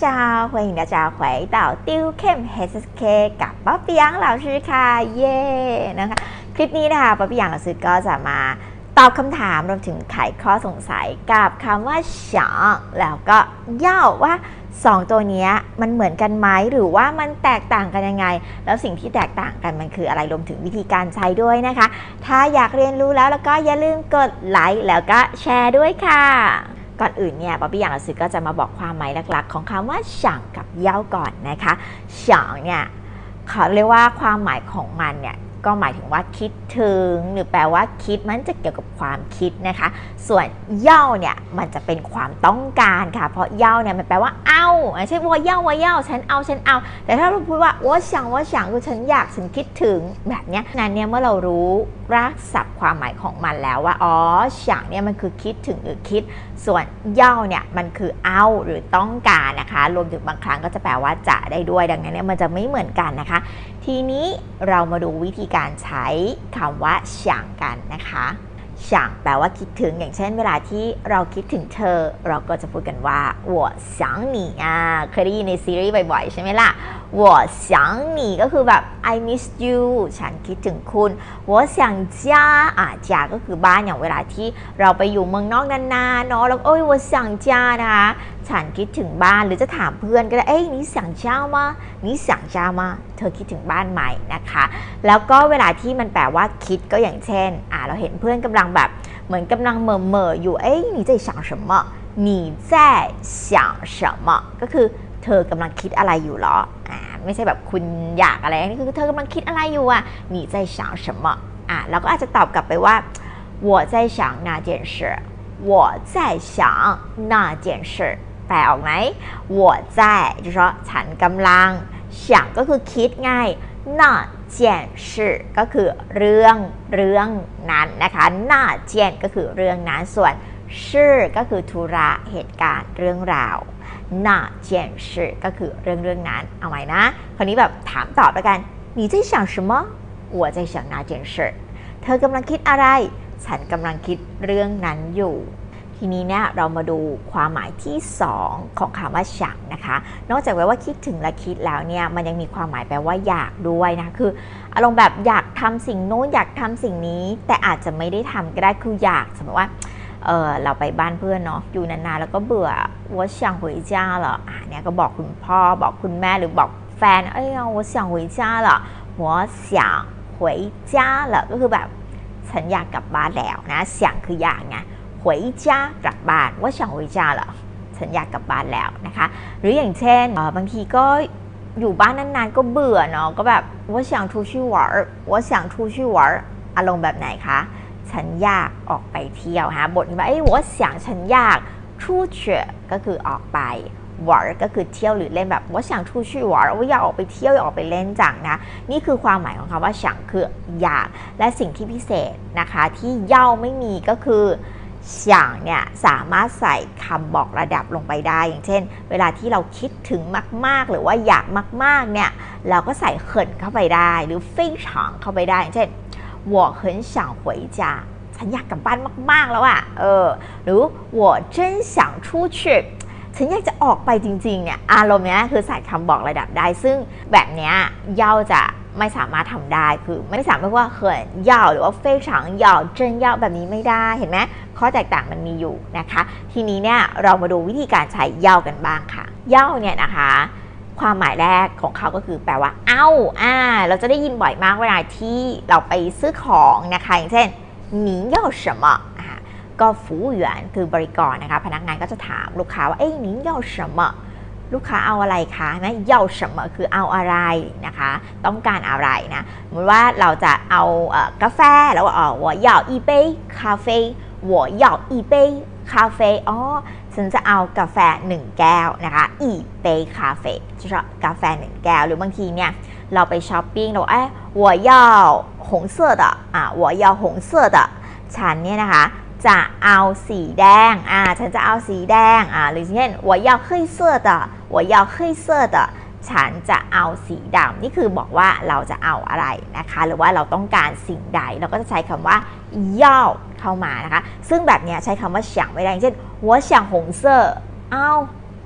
家欢迎大家回到 Do Cam HSK กับป๊อปปี้ยัง老师ค่ะเย่นะคะคลิปนี้นะคะป๊อปปี้ยัง老师ก็จะมาตอบคำถามรวมถึงไขข้อสงสัยกับคำว่าฉางแล้วก็เย่าว่าสองตัวเนี้ยมันเหมือนกันไหมหรือว่ามันแตกต่างกันยังไง แล้วสิ่งที่แตกต่างกันมันคืออะไรรวมถึงวิธีการใช้ด้วยนะคะ ถ้าอยากเรียนรู้แล้วแล้วก็อย่าลืมกดไลค์แล้วก็แชร์ด้วยค่ะ ก่อนอื่นเนี่ยป๊อปปี้อย่างละสึกก็จะมาบอกความหมายหลักๆ ของคำว่าฉางกับเย้าก่อนนะคะฉางเนี่ยเขาเรียกว่าความหมายของมันเนี่ย ก็หมายถึงว่าคิดถึง หรือแปลว่าคิดมันจะเกี่ยวกับความคิดนะคะ ส่วนเย่าเนี่ยมันจะเป็นความต้องการค่ะ เพราะเย่าเนี่ยมันแปลว่าเอาอย่างเช่ว่าเย่าว่าเย่าฉันเอาฉันเอา แต่ถ้าเราพูดว่าว่าฉางว่าฉางคือฉันอยากฉันคิดถึงแบบเนี้ยนั้นเนี่ยเมื่อเรารู้รากศัพท์ความหมายของมันแล้วว่าอ๋อฉางเนี่ยมันคือคิดถึงหรือคิด ส่วนเย่าเนี่ยมันคือเอาหรือต้องการนะคะ รวมถึงบางครั้งก็จะแปลว่าจะได้ด้วยดังนั้นเนี่ยมันจะไม่เหมือนกันนะคะ ทีนี้เรามาดูวิธีการใช้คำว่าฉางกันนะคะฉางแปลว่าคิดถึงอย่างเช่น เวลาที่เราคิดถึงเธอ เราก็จะพูดกันว่า我想你อ่าเคยได้ยินในซีรีส์บ่อยๆ ใช่ไหมล่ะ我想你ก็คือแบบ I miss you ฉันคิดถึงคุณ我想家อ่า家ก็คือบ้านอย่างเวลาที่เราไปอยู่เมืองนอกนานๆเนาะแล้วเอ้ย我想家นะคะ ฉันคิดถึงบ้านหรือจะถามเพื่อนก็ได้ เอ้ย你想家吗你想家吗เธอคิดถึงบ้านไหมนะคะ แล้วก็เวลาที่มันแปลว่าคิดก็อย่างเช่น อ่าเราเห็นเพื่อนกำลังแบบ เหมือนกำลังเหม่อเม่อๆอยู่ เอ้ย你在想什么你在想什么ก็คือเธอกำลังคิดอะไรอยู่เหรอ อ่า ไม่ใช่แบบคุณอยากอะไร นี่คือเธอกำลังคิดอะไรอยู่อ่ะ你在想什么อ่าเราก็อาจจะตอบกลับไปว่า我在想那件事我在想那件事 แปลออกไหม我在就是说ฉันกำลัง想ก็คือคิดไง那件事ก็คือเรื่องเรื่องนั้นนะคะ那件ก็คือเรื่องนั้นส่วนชื่อก็คือธุระเหตุการณ์เรื่องราว那件事ก็คือเรื่องเรื่องนั้นเอาไหมนะคราวนี้แบบถามตอบแล้วกัน你在想什么我在想那件事เธอกำลังคิดอะไร ฉันกำลังคิดเรื่องนั้นอยู่ ทีนี้เนี่ยเรามาดูความหมายที่ 2 ของคำว่าฉังนะคะ นอกจากแปลว่าคิดถึงและคิดแล้วเนี่ยมันยังมีความหมายแปลว่าอยากด้วยนะคืออารมณ์แบบอยากทำสิ่งโน้นอยากทำสิ่งนี้ แต่อาจจะไม่ได้ทำก็ได้คืออยากสมมติว่าเออเราไปบ้านเพื่อนเนาะอยู่นานๆแล้วก็เบื่อว่าฉั่งหุยจ้าเหรออะเนี่ยก็บอกคุณพ่อบอกคุณแม่หรือบอกแฟนเอ้ยว่าฉั่งหุยจ้าเหรอหัวเสีงหุยจ้าหรอก็คือแบบฉันอยากกลับบ้านแล้วนะฉั่งคืออยากไง หวยจ้ากลับบ้านว่าฉันหวยจ้าเหรอฉันอยากกลับบ้านแล้วนะคะ หรืออย่างเช่นบางทีก็อยู่บ้านนานๆก็เบื่อเนาะก็แบบว่าฉันทูชิวอร์ว่าฉันทูชิวอร์อารมณ์แบบไหนคะฉันอยากออกไปเที่ยวฮะบทนี้ว่าเอ้ว่าฉันฉันอยากทูเชก็คือออกไปวอร์ก็คือเที่ยวหรือเล่นแบบว่าฉันทูชิวอร์ว่าอยากออกไปเที่ยวอยากออกไปเล่นจังนะ นี่คือความหมายของคำว่าฉันคืออยากและสิ่งที่พิเศษนะคะ ที่เย่าไม่มีก็คือ ฉางเนี่ยสามารถใส่คำบอกระดับลงไปได้ อย่างเช่น เวลาที่เราคิดถึงมาก ๆ หรือว่าอยากมาก ๆ เนี่ย เราก็ใส่เขินเข้าไปได้ หรือ非常เข้าไปได้ อย่างเช่น我很想回家ฉันอยากกลับบ้านมาก ๆ แล้วอะ่ะ เออ หรือ我真想出去ฉันอยากจะออกไปจริง ๆ เนี่ย อารมณ์เนี้ยคือใส่คำบอกระดับได้ ซึ่งแบบเนี้ยเย่าจะไม่สามารถทำได้ คือไม่สามารถว่าเขินเย่าหรือว่าเฟยฉางเย่าเจนเย่าแบบนี้ไม่ได้ เห็นไหม ข้อแตกต่างมันมีอยู่นะคะ ทีนี้เนี่ยเรามาดูวิธีการใช้เย่ากันบ้างค่ะ เย่าเนี่ยนะคะ ความหมายแรกของเขาก็คือแปลว่า เอ้า อ่า เราจะได้ยินบ่อยมากเวลาที่เราไปซื้อของนะคะ อย่างเช่น你要什么อ่าก็ฟูเหวียนคือบริกรนะคะ พนักงานก็จะถามลูกค้าว่า เอ้ย你要什么ลูกค้าเอาอะไรคะนะเย่า什么คือเอาอะไรนะคะ ต้องการอะไรนะสมมติว่าเราจะเอาเอ่อกาแฟแล้วก็อ๋อ我要一杯咖啡 我要一杯咖啡อ๋อ ฉันจะเอากาแฟ 1 แก้วนะคะอีเปคาเฟ่จะชอบกาแฟ 1 แก้ว หรือบางทีเนี่ย เราไปช้อปปิ้งเราเอ้我要红色的อ่ะ我要红色的ฉันเนี่ยนะคะ จะเอาสีแดง อ่า ฉันจะเอาสีแดง อ่า หรือเช่น我要黑色的我要黑色的 ฉันจะเอาสีดำนี่คือบอกว่าเราจะเอาอะไรนะคะ หรือว่าเราต้องการสิ่งใด เราก็จะใช้คำว่าย่อเข้ามานะคะ ซึ่งแบบนี้ใช้คำว่าเฉียงไม่ได้เช่นหัวเฉียงหงเซอร์เอา้าว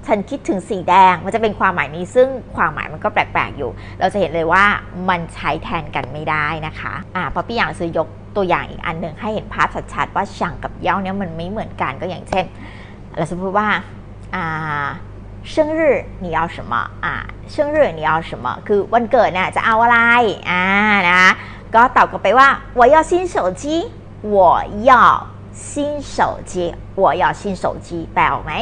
ฉันคิดถึงสีแดง มันจะเป็นความหมายนี้ซึ่งความหมายมันก็แปลกๆอยู่ เราจะเห็นเลยว่ามันใช้แทนกันไม่ได้นะคะอ่าพอพี่อย่างซื้อยกตัวอย่างอีกอันหนึ่งให้เห็นภาพชัดๆว่าเฉียงกับย่อเนี้ยมันไม่เหมือนกันก็อย่างเช่น เราจะพูดว่าอ่า 生日你要什么อ่า生日你要什么คือวันเกิดเนี่ยจะเอาอะไรอ่านะก็ตอบกลับไปว่า我要新手机我要新手机我要新手机แปลออกไหม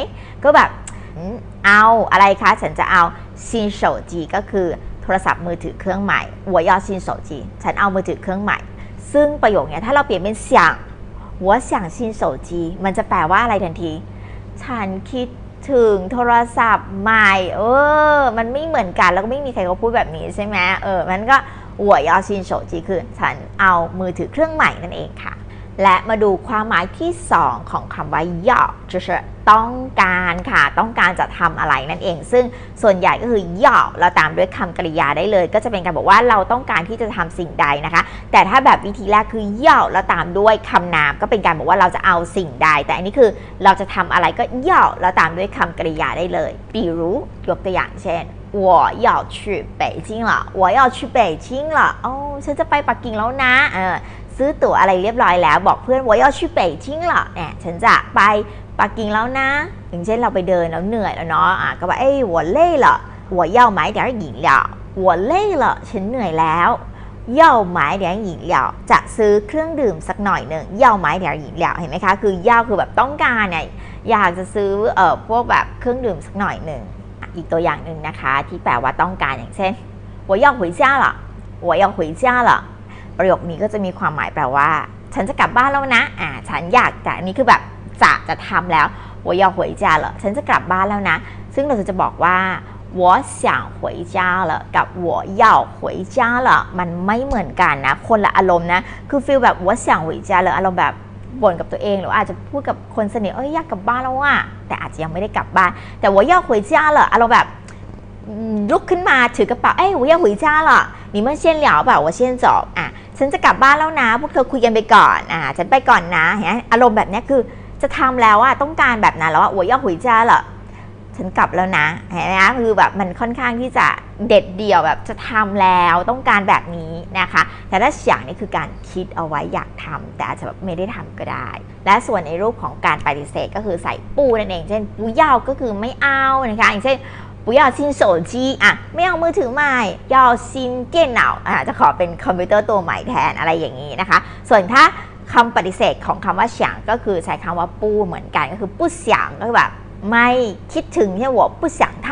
ก็แบบอืมเอาอะไรคะ ฉันจะเอา新手机ก็คือโทรศัพท์มือถือเครื่องใหม่我要新手机ฉันเอามือถือเครื่องใหม่ ซึ่งประโยคเนี้ยถ้าเราเปลี่ยนเป็น想我想新手机มันจะแปลว่าอะไรทันที ฉันคิด ถึงโทรศัพท์ใหม่เออมันไม่เหมือนกันแล้วก็ไม่มีใครเขาพูดแบบนี้ใช่ไหมเออมันก็หัวยอชินโฉจีคือฉันเอามือถือเครื่องใหม่นั่นเองค่ะ และมาดูความหมายที่ 2 ของคำว่า要就是ต้องการค่ะ ต้องการจะทำอะไรนั่นเอง ซึ่งส่วนใหญ่ก็คือ要เราตามด้วยคำกริยาได้เลย ก็จะเป็นการบอกว่าเราต้องการที่จะทำสิ่งใดนะคะ แต่ถ้าแบบวิธีแรกคือ要แล้วตามด้วยคำนาม ก็เป็นการบอกว่าเราจะเอาสิ่งใด แต่อันนี้คือเราจะทำอะไรก็要แล้วตามด้วยคำกริยาได้เลย比如ยกตัวอย่างเช่น我要去北京了我要去北京了โอ้ฉันจะไปปักกิ่งแล้วนะเออ ซื้อตั๋วอะไรเรียบร้อยแล้ว บอกเพื่อนว่ายอชิเป่ยทิ้งหรอเนี่ยฉันจะไปปักกิ่งแล้วนะ อย่างเช่นเราไปเดินแล้วเหนื่อยแล้วเนาะก็ว่าเอ้ยหัวเล่เหรอหัวย่าไม้เดี๋ยวหญิงเหล่หัวเล่เหรอฉันเหนื่อยแล้วเย่าไม้เดี๋ยวหญิงเหล่จะซื้อเครื่องดื่มสักหน่อยหนึ่งเย่าไม้เดี๋ยวหญิงเหล่าเห็นไหมคะคือเย่าคือแบบต้องการเนี่ยอยากจะซื้อเอ่อพวกแบบเครื่องดื่มสักหน่อยหนึ่งอีกตัวอย่างหนึ่งนะคะ ที่แปลว่าต้องการอย่างเช่นหัวเย่าหุยเจ้าเหรอหัวย่าหุยเจ้าเหรอ ประโยคนี้ก็จะมีความหมายแปลว่า ฉันจะกลับบ้านแล้วนะ อ่า ฉันอยากแต่อันนี้คือแบบจะจะทำแล้ว我要回家了ฉันจะกลับบ้านแล้วนะ ซึ่งเราจะบอกว่า我想回家了กับ我要回家了มันไม่เหมือนกันนะ คนละอารมณ์นะ คือฟีลแบบ我想回家了อารมณ์แบบบ่นกับตัวเองหรือว่าอาจจะพูดกับคนสนิทเอ้ยอยากกลับบ้านแล้วอะแต่อาจจะยังไม่ได้กลับบ้าน แต่我要回家了อารมณ์แบบอืมลุกขึ้นมาถือกระเป๋าเอ้ย我要回家了你们先聊吧我先走อ่ะ ะ ฉันจะกลับบ้านแล้วนะ พวกเธอคุยกันไปก่อนอ่าฉันไปก่อนนะเห็นไหมอารมณ์แบบนี้คือจะทำแล้วอะต้องการแบบนั้นแล้วอะอวยย่อหุยจ้าเหรอฉันกลับแล้วนะเห็นไหมคือแบบมันค่อนข้างที่จะเด็ดเดี่ยวแบบจะทำแล้วต้องการแบบนี้นะคะ แต่ถ้าอยากนี้คือการคิดเอาไว้อยากทำ แต่อาจจะแบบไม่ได้ทำก็ได้ และส่วนในรูปของการปฏิเสธก็คือใส่ปูนั่นเอง เช่นปูย่อก็คือไม่เอานะคะอย่างเช่น 不要新手机อ่ะไม่เอามือถือใหม่要新电脑อ่ะจะขอเป็นคอมพิวเตอร์ตัวใหม่แทนอะไรอย่างนี้นะคะ ส่วนถ้าคำปฏิเสธของคำว่าเฉียงก็คือใช้คำว่าปูเหมือนกันก็คือปูเฉียงก็คือแบบไม่คิดถึงเช่น我不想他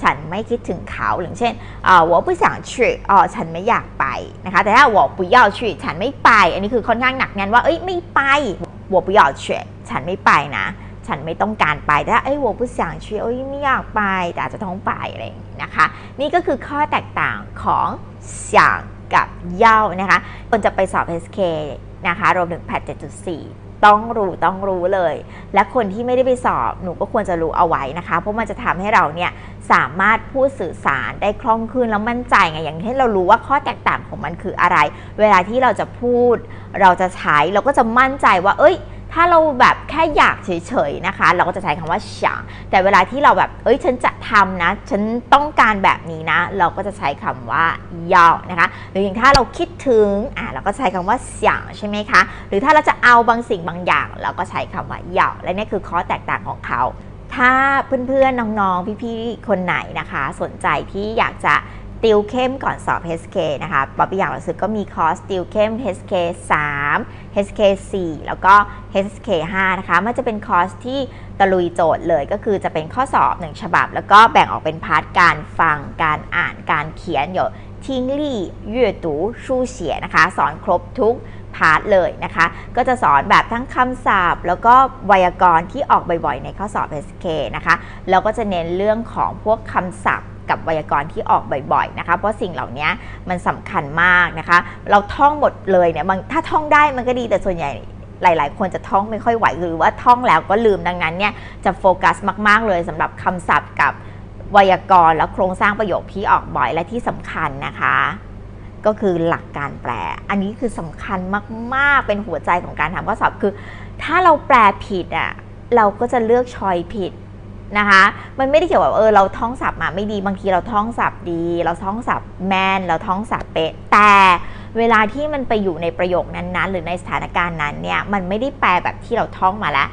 ฉันไม่คิดถึงเขาอย่างเช่นอ่า我不想去อ๋อฉันไม่อยากไปนะคะแต่ถ้า我不要去ฉันไม่ไป อันนี้คือค่อนข้างหนักแน่นว่าเอ้ยไม่ไป我不要去ฉันไม่ไปนะ ฉันไม่ต้องการไปแต่ถ้าเอ้ย我不想去เอ้ยไม่อยากไปแต่อาจจะต้องไปอะไรอย่างนี้นะคะ นี่ก็คือข้อแตกต่างของ想กับเย่านะคะคนจะไปสอบ SK นะคะรวมถึงแพท7.4 ต้องรู้ต้องรู้เลย และคนที่ไม่ได้ไปสอบหนูก็ควรจะรู้เอาไว้นะคะ เพราะมันจะทำให้เราเนี่ยสามารถพูดสื่อสารได้คล่องขึ้นแล้วมั่นใจไงอย่างที่เรารู้ว่าข้อแตกต่างของมันคืออะไร เวลาที่เราจะพูด เราจะใช้เราก็จะมั่นใจว่า เอ้ย ถ้าเราแบบแค่อยากเฉยๆนะคะ เราก็จะใช้คำว่าฉางแต่เวลาที่เราแบบเอ้ยฉันจะทำนะ ฉันต้องการแบบนี้นะ เราก็จะใช้คำว่ายาวนะคะหรืออย่างถ้าเราคิดถึงอะเราก็ใช้คำว่าเสีงใช่ไหมคะ หรือถ้าเราจะเอาบางสิ่งบางอย่าง เราก็ใช้คำว่ายาวและนี่คือข้อแตกต่างของเขา ถ้าเพื่อนๆน้องๆพี่ๆคนไหนนะคะ สนใจที่อยากจะ ติวเข้มก่อนสอบ HSK นะคะป๊อปปี้อย่างเราซื้อก็มีคอร์สติวเข้ม HSK 3 HSK 4แล้วก็ HSK 5นะคะ มันจะเป็นคอร์สที่ตะลุยโจทย์เลยก็คือจะเป็นข้อสอบหนึ่งฉบับ แล้วก็แบ่งออกเป็นพาร์ทการฟัง การอ่าน การเขียนอยู่ทิ้งลี่阅读สู้เสียนะคะ สอนครบทุกพาร์ทเลยนะคะ ก็จะสอนแบบทั้งคำศัพท์ แล้วก็ไวยากรณ์ที่ออกบ่อยๆ ในข้อสอบ SK นะคะ แล้วก็จะเน้นเรื่องของพวกคำศัพท์ กับไวยากรณ์ที่ออกบ่อยๆนะคะ เพราะสิ่งเหล่านี้มันสำคัญมากนะคะ เราท่องหมดเลยเนี่ยบางถ้าท่องได้มันก็ดีแต่ส่วนใหญ่หลาย ๆ คนจะท่องไม่ค่อยไหวหรือว่าท่องแล้วก็ลืมดังนั้นเนี่ยจะโฟกัสมาก ๆ เลยสำหรับคำศัพท์กับไวยากรณ์และโครงสร้างประโยคที่ออกบ่อยและที่สำคัญนะคะ ก็คือหลักการแปล อันนี้คือสำคัญมาก ๆ เป็นหัวใจของการทำข้อสอบคือ ถ้าเราแปลผิดอะเราก็จะเลือกชอยผิด นะคะ มันไม่ได้เกี่ยวกับเออเราท่องศัพท์มาไม่ดีบางทีเราท่องศัพท์ดี เราท่องศัพท์แมนเราท่องศัพท์เป๊ะแต่เวลาที่มันไปอยู่ในประโยคนั้นๆ หรือในสถานการณ์นั้นเนี่ยมันไม่ได้แปลแบบที่เราท่องมาแล้ว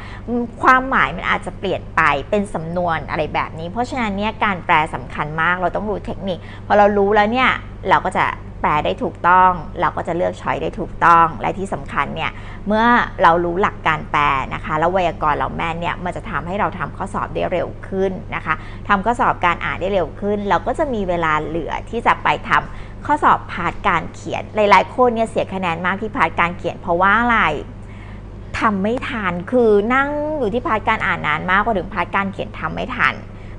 ความหมายมันอาจจะเปลี่ยนไปเป็นสำนวนอะไรแบบนี้ เพราะฉะนั้นเนี่ยการแปลสำคัญมากเราต้องรู้เทคนิคพอเรารู้แล้วเนี่ยเราก็จะ แปลได้ถูกต้อง เราก็จะเลือกช้อยได้ถูกต้อง และที่สำคัญเนี่ยเมื่อเรารู้หลักการแปลนะคะ แล้วไวยากรณ์เราแม่นเนี่ยมันจะทำให้เราทำข้อสอบได้เร็วขึ้นนะคะทำข้อสอบการอ่านได้เร็วขึ้น เราก็จะมีเวลาเหลือที่จะไปทำข้อสอบพาร์ทการเขียน หลายๆ คนเนี่ยเสียคะแนนมากที่พาร์ทการเขียน เพราะว่าอะไรทำไม่ทันคือนั่งอยู่ที่พาร์ทการอ่านนานมากกว่าถึงพาร์ทการเขียนทำไม่ทัน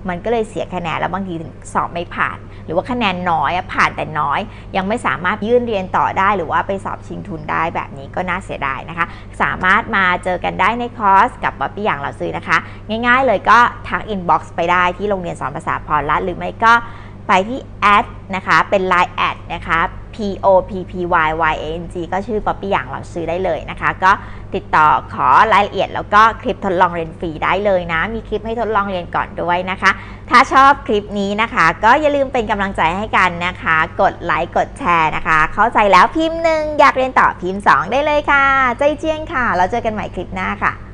มันก็เลยเสียคะแนนแล้วบางทีถึงสอบไม่ผ่าน หรือว่าคะแนนน้อยผ่านแต่น้อย ยังไม่สามารถยื่นเรียนต่อได้ หรือว่าไปสอบชิงทุนได้แบบนี้ก็น่าเสียดายนะคะ สามารถมาเจอกันได้ในคอร์สกับป๊อปปี้อย่างเราซื้อนะคะ ง่ายๆเลยก็ทักอินบ็อกซ์ไปได้ที่โรงเรียนสอนภาษาพรละหรือไม่ก็ไปที่แอดนะคะเป็น Line แอดนะคะ P O P P Y Y A N G ก็ชื่อป๊อปปี้อย่างเราซื้อได้เลยนะคะ ก็ติดต่อขอรายละเอียดแล้วก็คลิปทดลองเรียนฟรีได้เลยนะ มีคลิปให้ทดลองเรียนก่อนด้วยนะคะ ถ้าชอบคลิปนี้นะคะ ก็อย่าลืมเป็นกำลังใจให้กันนะคะ กดไลค์กดแชร์นะคะ เข้าใจแล้วพิมพ์หนึ่งอยากเรียนต่อพิมพ์ 2 ได้เลยค่ะ ใจเจียงค่ะแล้วเจอกันใหม่คลิปหน้าค่ะ